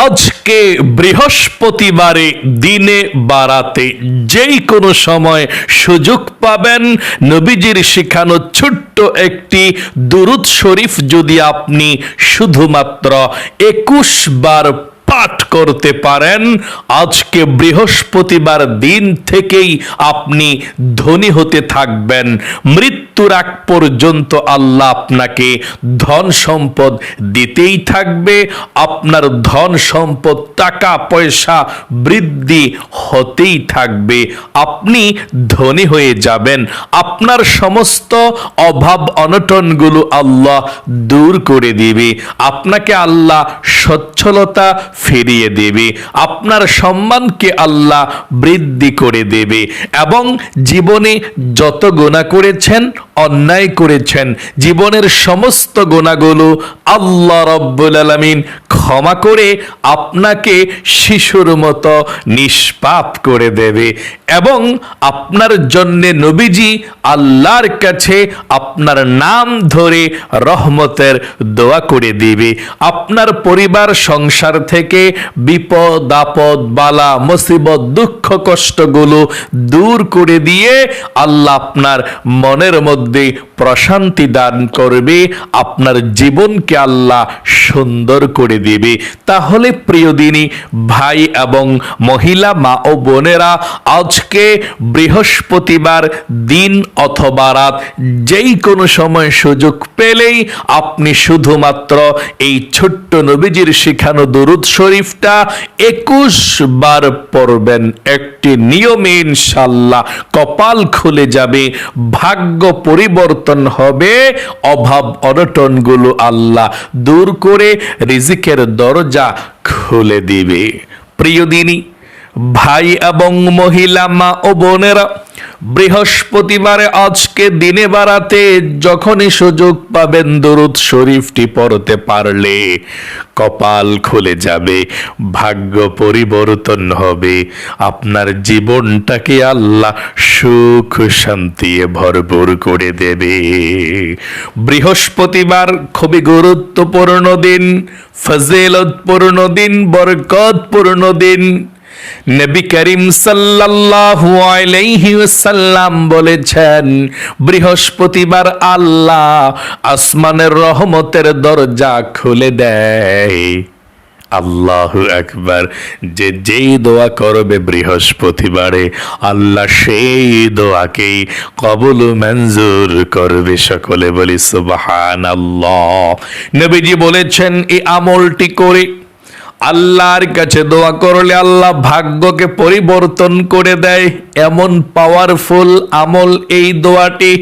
আজকে বৃহস্পতিবারে দিনে বাড়াতে যেই কোনো সময় সুযোগ পাবেন, নবীজির শেখানো ছোট্ট একটি দুরুদ শরীফ যদি আপনি শুধুমাত্র একুশ বার পাঠ করতে পারেন। আজকে বৃহস্পতিবার দিন থেকেই আপনি ধনী হতে থাকবেন। মৃত্যুর আগ পর্যন্ত আল্লাহ আপনাকে ধন সম্পদ দিতেই থাকবে। আপনার ধন সম্পদ, টাকা, পয়সা বৃদ্ধি হতেই থাকবে। আপনি ধনী হয়ে যাবেন। আপনার সমস্ত অভাব অনটনগুলো আল্লাহ দূর করে দিবে। আপনাকে আল্লাহ সচ্ছলতা ফিরিয়ে দেবে। আপনার সম্মানকে আল্লাহ বৃদ্ধি করে দেবে এবং জীবনে যত গোনা করেছেন, অন্যায় করেছেন, জীবনের সমস্ত গোনাগুলো আল্লাহ রব্বুল আলমিন ক্ষমা করে আপনাকে শিশুর মতো নিষ্পাপ করে দেবে এবং আপনার জন্যে নবীজি আল্লাহর কাছে আপনার নাম ধরে রহমতের দোয়া করে দিবে। আপনার পরিবার, সংসার থেকে বিপদ, আপদ, বালা, মুসিবত, দুঃখ, কষ্টগুলো দূর করে দিয়ে আল্লাহ আপনার মনের মধ্যে প্রশান্তি দান করবে, আপনার জীবনকে আল্লাহ সুন্দর করে দিবে। তাহলে প্রিয় দিনী, ভাই এবং মহিলা, মা ও বোনেরা, আজকে বৃহস্পতিবার দিন অথবা রাত, যেই কোনো সময় সুযোগ পেলেই আপনি শুধুমাত্র এই ছোট্ট নবীজির শিখানো দরুদ শরীফটা একুশ বার পড়বেন। একটি নিয়মে ইনশাল্লাহ কপাল খুলে যাবে, ভাগ্য পরিবর্তন হবে, অভাব অনটনগুলো আল্লাহ দূর করে, রিজিকের দরজা খুলে দিবে। প্রিয় দিনী ভাই এবং মহিলা মা ও বোনেরা, বৃহস্পতিবারে আজকে দিনে বাড়াতে যখনই সুযোগ পাবেন দরুদ শরীফটি পড়তে পারলে কপাল খুলে যাবে, ভাগ্য পরিবর্তন হবে, আপনার জীবনটাকে আল্লাহ সুখ শান্তিয়ে ভরপুর করে দেবে। বৃহস্পতিবার খুবই গুরুত্বপূর্ণ দিন, ফজিলতপূর্ণ দিন, বরকতপূর্ণ দিন নবী করিম সাল্লাল্লাহু আলাইহি ওয়াসাল্লাম বলেছেন, বৃহস্পতিবার আল্লাহ আসমানের রহমতের দরজা খুলে দেয়। আল্লাহ একবার যে যেই দোয়া করবে বৃহস্পতিবারে, আল্লাহ সেই দোয়াকেই কবুল মঞ্জুর করবে সকলে বলি সুবহান আল্লাহ নবীজি বলেছেন, এই আমলটি করে আল্লাহর কাছে দোয়া করলে আল্লাহ ভাগ্যকে পরিবর্তন করে দেয়। এমন পাওয়ারফুল আমল এই দোয়াটি।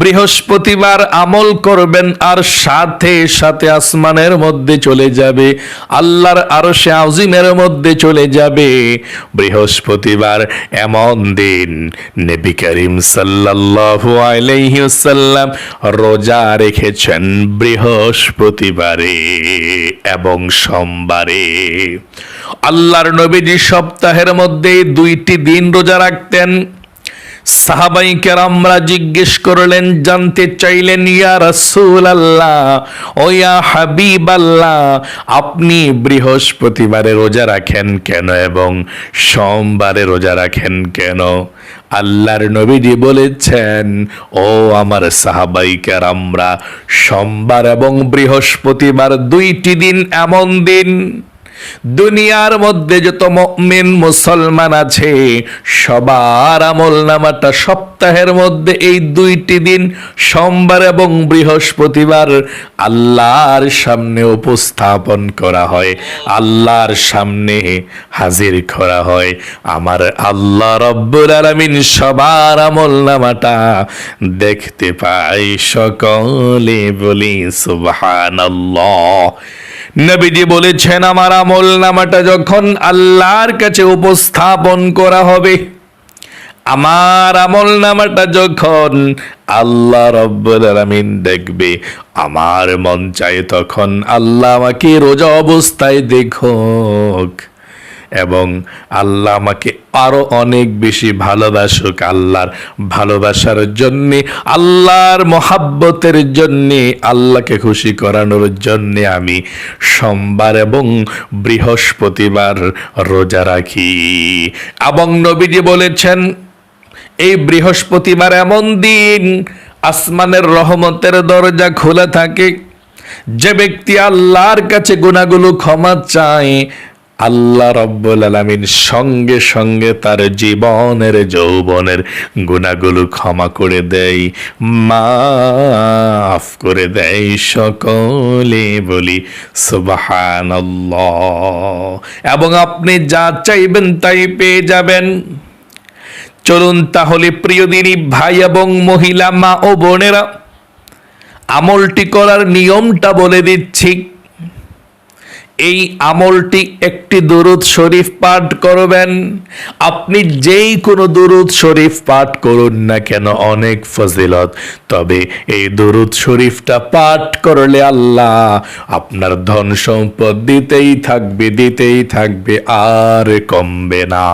বৃহস্পতিবার আমল করবেন আর সাথে সাথে আসমানের মধ্যে চলে যাবে, আল্লাহর আরও সে আজিমের মধ্যে চলে যাবে। বৃহস্পতিবার এমন দিন, নবী করিম সাল্লাল্লাহু আলাইহি রোজা রেখেছেন বৃহস্পতিবারে এবং সোমবারে। আল্লাহর নবীজি সপ্তাহের মধ্যে দুইটি দিন রোজা রাখতেন। সাহাবাই কেরামরা জিজ্ঞেস করলেন, জানতে চাইলেন, ইয়া রাসূল আল্লাহ ও ইয়া হাবিব আল্লাহ আপনি বৃহস্পতিবারে রোজা রাখেন কেন এবং সোমবারে রোজা রাখেন কেন? আল্লাহর নবীজি বলেছেন, ও আমার সাহাবাই কেরামরা, সোমবার এবং বৃহস্পতিবার দুইটি দিন এমন দিন দুনিয়ার মধ্যে যত মুমিন মুসলমান আছে, সবার আমল নামাটা সপ্তাহের মধ্যে এই দুইটি দিন, সোমবার এবং বৃহস্পতিবার আল্লাহর সামনে উপস্থাপন করা হয়, আল্লাহর সামনে হাজির করা হয়। আমার আল্লাহ রব্বুল আলামিন সবার আমল নামাটা দেখতে পাই সকলে বলি, সুবহানাল্লাহ। নবীজি বলেছেন, আমার আমল নামাটা যখন আল্লাহর কাছে উপস্থাপন করা হবে, আমার আমল নামাটা যখন আল্লাহ আলামিন দেখবে, আমার মন চায় তখন আল্লাহ আমাকে রোজা অবস্থায় দেখুক। এবং আল্লাহ আমাকে আরও অনেক বেশি ভালোবাসুক আল্লাহর ভালোবাসার জন্যে, আল্লাহর মহাব্বতের জন্যে, আল্লাহকে খুশি করানোর জন্যে আমি সোমবার এবং বৃহস্পতিবার রোজা রাখি। এবং নবীজি বলেছেন, এই বৃহস্পতিবার এমন দিন, আসমানের রহমতের দরজা খোলা থাকে, যে ব্যক্তি আল্লাহর কাছে গুণাগুলো ক্ষমা চায় আল্লাহ রব্বুল আলমিন সঙ্গে সঙ্গে তার জীবনের, যৌবনের গুণাগুলো ক্ষমা করে দেয়, মাফ করে দেয় সকলে বলি সুবাহান এবং আপনি যা চাইবেন তাই পেয়ে যাবেন। চলুন তাহলে প্রিয় দিনী ভাই এবং মহিলা মা ও বোনেরা, আমলটি করার নিয়মটা বলে দিচ্ছি। এই আমলটি একটি দুরুদ শরীফ পাঠ করবেন। আপনি যেই কোনো দুরুদ শরীফ পাঠ করুন না কেন, অনেক ফজিলত। তবে এই দুরুদ শরীফটা পাঠ করলে আল্লাহ আপনার ধন সম্পদ দিতেই থাকবে দিতেই থাকবে, আর কমবে না।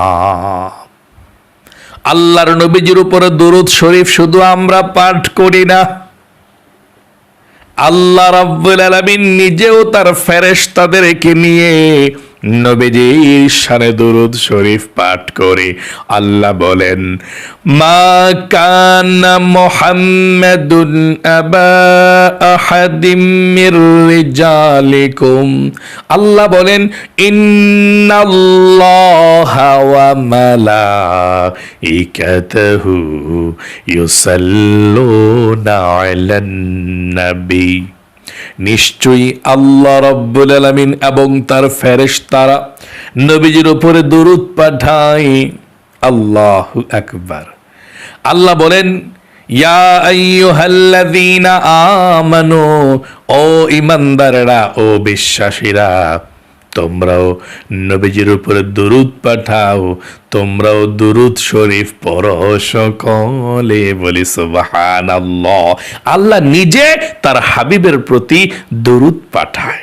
আল্লাহর নবীজির উপরে দুরুদ শরীফ শুধু আমরা পাঠ করি না। আল্লাহ রাব্বুল আলামিন নিজেও তার ফেরেশতাদেরকে নিয়ে নবীজির শানে দুরুদ শরীফ পাঠ করে আল্লাহ বলেন, মা কানা মুহাম্মাদুন আবা আহাদিম মির রিজালিকুম। আল্লাহ বলেন, ইন্নাল্লাহা ওয়া মালাইকাতাহু ইউসাল্লুনা আলান নবী নিশ্চয়ই আল্লাহ রব্বুল আলমিন এবং তার ফেরেশ তারা নবীজির উপরে দরুদ পাঠায়। আল্লাহ আকবার। আল্লাহ বলেন, ইয়া ও ইমানদাররা ও বিশ্বাসীরা তোমরাও নবীজির উপরে দুরুদ পাঠাও, তোমরাও দুরুদ শরীফ পড়ো সকলে, বলি সুবাহান আল্লাহ আল্লাহ নিজে তার হাবিবের প্রতি দুরুদ পাঠায়।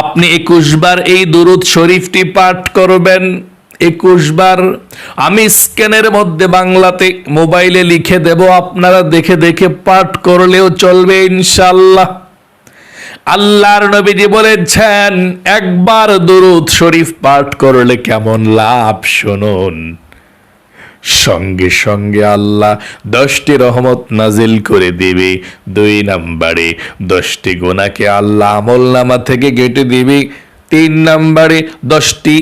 আপনি একুশ বার এই দুরুদ শরীফটি পাঠ করবেন, একুশ বার। আমি স্ক্যানের মধ্যে বাংলাতে মোবাইলে লিখে দেব, আপনারা দেখে দেখে পাঠ করলেও চলবে ইনশাল্লাহ আল্লাহর নবীজি বলেছেন, একবার দুরুদ শরীফ পাঠ করলে কেমন লাভ শুনুন। সঙ্গে সঙ্গে আল্লাহ দশটি রহমত নাজিল করে দিবে। দুই নাম্বারে, দশটি গোনাকে আল্লাহ আমল নামা থেকে কেটে দিবে। তিন নাম্বারে, দশটি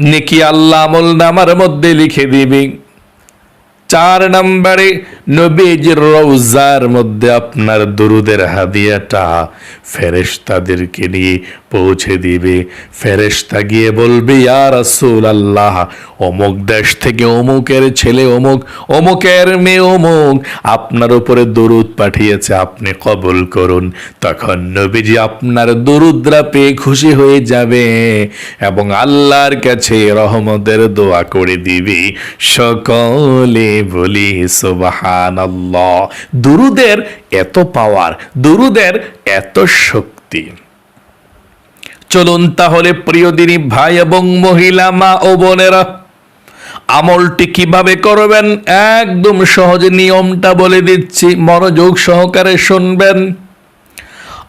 নেকি আল্লাহ আমল নামার মধ্যে লিখে দিবে। চার নম্বরে নবীজির রৌজার মধ্যে আপনার দুরুদের হাদিয়াটা ফেরেশতাদেরকে নিয়ে পৌঁছে দিবে। ফেরেশতা গিয়ে বলবে, ইয়া রাসূল আল্লাহ অমুক দেশ থেকে অমুকের ছেলে, অমুক, অমুকের মেয়ে, অমুক, আপনার উপরে দরুদ পাঠিয়েছে, আপনি কবুল করুন। তখন নবীজি আপনার দরুদরা পেয়ে খুশি হয়ে যাবে এবং আল্লাহর কাছে রহমতের দোয়া করে দিবে। সকলে বলি সুবহানাল্লাহ। দুরুদের এত পাওয়ার দুরুদের এত শক্তি। চলুন তাহলে প্রিয় দিনী ভাই এবং মহিলা, মা ও বোনেরা, আমলটি কীভাবে করবেন? একদম সহজে নিয়মটা বলে দিচ্ছি, মনোযোগ সহকারে শুনবেন।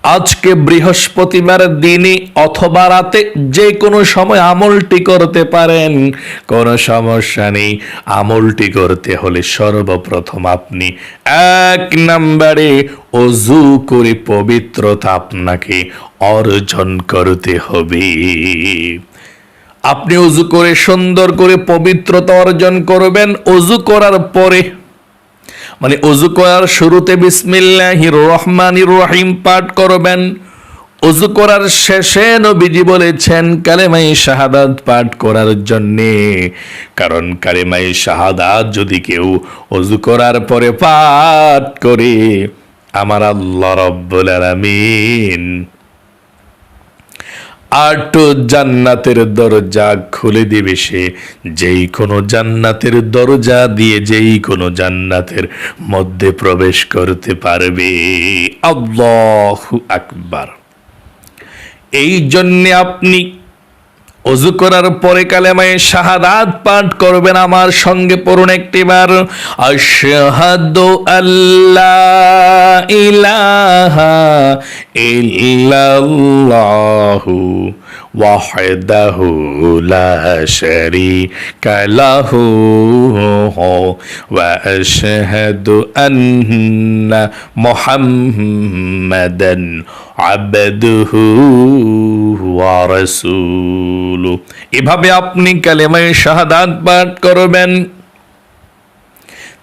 আজকে বৃহস্পতিবার দিনে অথবা রাতে যে কোনো সময় আমলটি করতে পারেন। কোনো সমস্যা নেই। আমলটি করতে হলে সর্বপ্রথম আপনি এক নম্বরে অজু করে পবিত্রতা আপনাকে অর্জন করতে হবে। আপনি অজু করে সুন্দর করে পবিত্রতা অর্জন করবেন। অজু করার পরে মানে অজু করার শুরুতে বিসমিল্লাহির রহমানির রহিম পাঠ করবেন। অজু করার শেষে নবীজি বলেছেন, কালেমাই শাহাদাত পাঠ করার জন্যে। কারণ কালেমাই শাহাদাত যদি কেউ অজু করার পরে পাঠ করে, আমার আল্লাহ রব্বুল আলামিন আট জান্নাতের দরজা খুলে দিবে সে। যেই কোনো জান্নাতের দরজা দিয়ে যেই কোনো জান্নাতের মধ্যে প্রবেশ করতে পারবে। আল্লাহু আকবার। এই জন্যে আপনি অজু করার পরে কালেমায় শাহাদাত পাঠ করবেন আমার সঙ্গে পড়ুন একটিবার। আশহাদু আল্লাহ ইলাহা ইল্লাল্লাহু ওয়াহদাহু লা শারীকা লাহু। واشهد ان محمدا عبده ورسوله এভাবে আপনি কালেমায় শাহাদাত পাঠ করবেন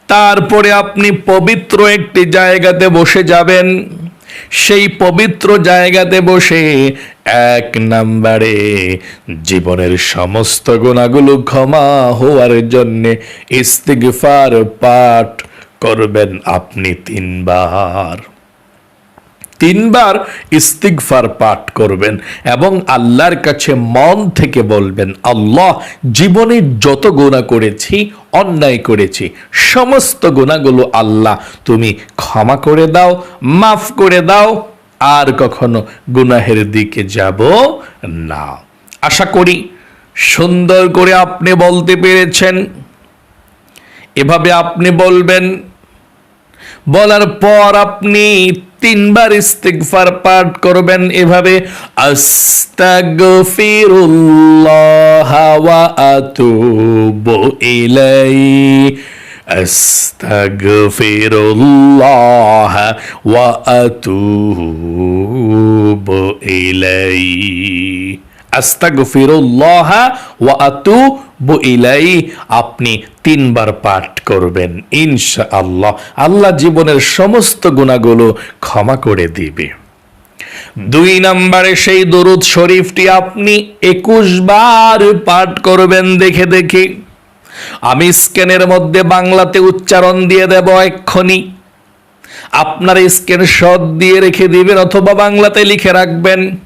তারপরে আপনি পবিত্র একটি জায়গাতে বসে যাবেন সেই পবিত্র জায়গাতে বসে এক নাম্বারে জীবনের সমস্ত গুণাগুলো ক্ষমা হওয়ার জন্যে ইস্তিগফার পাঠ করবেন আপনি তিনবার। তিনবার ইস্তিগফার পাঠ করবেন এবং আল্লাহর কাছে মন থেকে বলবেন, আল্লাহ, জীবনে যত গোনা করেছি, অন্যায় করেছি, সমস্ত গোনাগুলো আল্লাহ, তুমি ক্ষমা করে দাও, মাফ করে দাও, আর কখনো গুনাহের দিকে যাব না। আশা করি সুন্দর করে আপনি বলতে পেরেছেন। এভাবে আপনি বলবেন, বলার পর আপনি তিনবার ইস্তিগফার পাঠ করবেন এভাবে আস্তাগফিরুল্লাহ ওয়া আতুবু ইলাই আস্তাগফিরুল্লাহ ওয়া আতুবু ইলাই আপনি তিনবার পাঠ করবেন, ইনশাআল্লাহ। আল্লাহ আল্লাহ জীবনের সমস্ত গুণাগুলো ক্ষমা করে দিবে। দুই নম্বরে সেই দরুদ শরীফটি আপনি একুশ বার পাঠ করবেন, দেখে দেখে। আমি স্ক্যানের মধ্যে বাংলাতে উচ্চারণ দিয়ে দেব এক্ষুনি। আপনার স্ক্যান স্ক্রিনশট দিয়ে রেখে দিবেন অথবা বাংলাতে লিখে রাখবেন।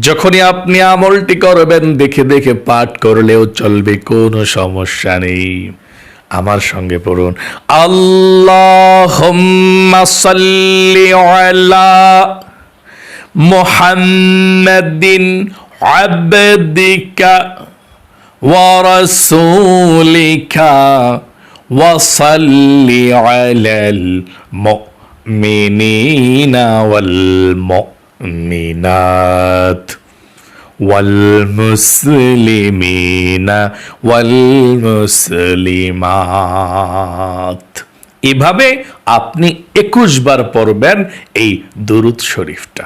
যখনই আপনি আমলটি করবেন, দেখে দেখে পাঠ করলেও চলবে, কোনো সমস্যা নেই। আমার সঙ্গে পড়ুন। আল্লাহ মোহাম্মদিন আবদিকা ওয়ারসুলিকা والمؤمنات والمسلمين والمسلمات এভাবে আপনি একুশ বার পড়বেন এই দুরুদ শরীফটা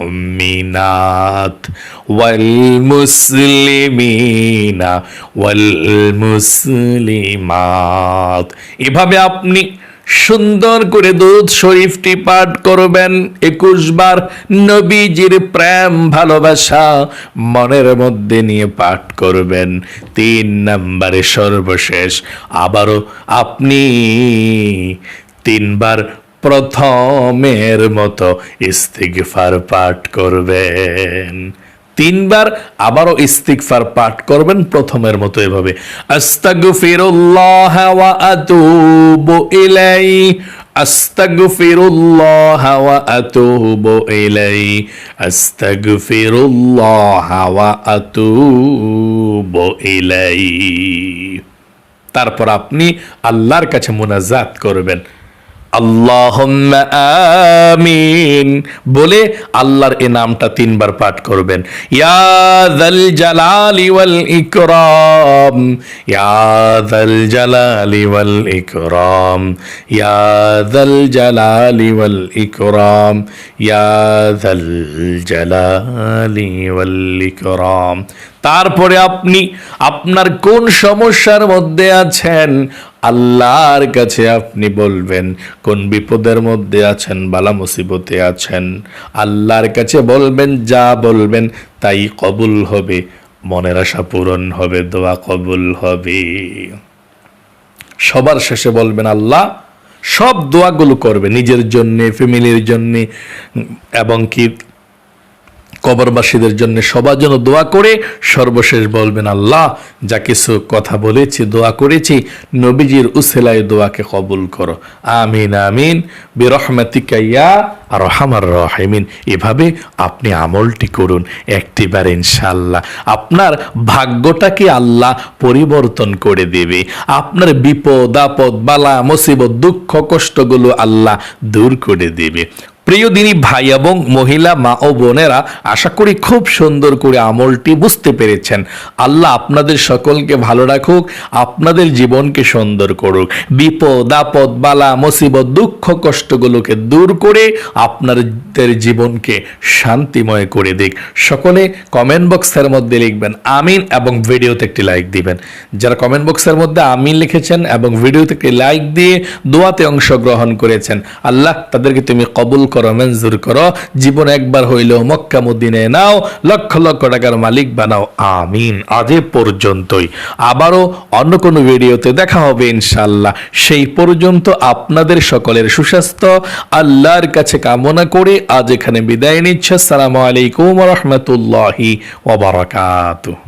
المؤمنات والمسلمين والمسلمات এভাবে আপনি সুন্দর করে দুধ শরীফটি পাঠ করবেন একুশ বার নবীজির প্রেম ভালোবাসা মনের মধ্যে নিয়ে পাঠ করবেন তিন নম্বরে সর্বশেষ আবারও আপনি তিনবার প্রথমের মতো ইস্তিগফার পাঠ করবেন। তিনবার আবারও ইস্তিগফার পাঠ করবেন প্রথমের মতো এভাবে। আস্তাগফিরুল্লাহ ওয়া আতুবু ইলাই। আস্তাগফিরুল্লাহ ওয়া আতুবু ইলাই। আস্তাগফিরুল্লাহ ওয়া আতুবু ইলাই। তারপর আপনি আল্লাহর কাছে মোনাজাত করবেন। আমিন। বলে আল্লাহর এই নামটা তিনবার পাঠ করবেন। ইয়া যাল জালালি ওয়াল ইকরাম। ইয়া যাল জালালি ওয়াল ইকরাম। ইয়া যাল জালালি ওয়াল ইকরাম। ইয়া যাল জালালি ওয়াল ইকরাম। তারপরে আপনি আপনার কোন সমস্যার মধ্যে আছেন? আল্লাহর কাছে আপনি বলবেন, কোন বিপদের মধ্যে আছেন, বালা মুসিবতে আছেন। আল্লাহর কাছে বলবেন, যা বলবেন, তাই কবুল হবে, মনের আশা পূরণ হবে, দোয়া কবুল হবে। সবার শেষে বলবেন, আল্লাহ, সব দোয়াগুলো করবে, নিজের জন্যে, ফ্যামিলির জন্যে, এবং কি কবরবাসীদের জন্য সবার জন্য দোয়া করে সর্বশেষ বলবেন, আল্লাহ, যা কিছু কথা বলেছি, দোয়া করেছি, নবীজির উসেলায় দোয়াকে কবুল করো। আমিন আমিন। বিরহমাতিকা ইয়া আর রহিমিন। এভাবে আপনি আমলটি করুন একটিবার ইনশাল্লাহ আপনার ভাগ্যটাকে আল্লাহ পরিবর্তন করে দেবে। আপনার বিপদ, আপদ, বালা, মুসিবত, দুঃখ, কষ্টগুলো আল্লাহ দূর করে দেবে। প্রিয় দিনী ভাই এবং মহিলা, মা ও বোনেরা, আশা করি খুব সুন্দর করে আমলটি বুঝতে পেরেছেন। আল্লাহ আপনাদের সকলকে ভালো রাখুক, আপনাদের জীবনকে সুন্দর করুক। বিপদ, আপদ, বালা, মুসিবত, দুঃখ, কষ্টগুলোকে দূর করে আপনাদের জীবনকে শান্তিময় করে দিক। সকলে কমেন্ট বক্সের মধ্যে লিখবেন, আমিন এবং ভিডিওতে একটি লাইক দিবেন। যারা কমেন্ট বক্সের মধ্যে আমিন লিখেছেন এবং ভিডিওতে একটি লাইক দিয়ে দোয়াতে অংশগ্রহণ করেছেন, আল্লাহ তাদেরকে তুমি কবুল করো, মঞ্জুর করো। জীবন একবার হইলেও মক্কা নাও, লক্ষ লক্ষ টাকার মালিক বানাও। আমিন। আজ পর্যন্তই। আবারও অন্য কোনো ভিডিওতে দেখা হবে ইনশাল্লাহ সেই পর্যন্ত আপনাদের সকলের সুস্বাস্থ্য, আল্লাহর কাছে কামনা করে আজ এখানে বিদায় নিচ্ছে। আসসালামু আলাইকুম রহমতুল্লাহি ওবরাকাতুহ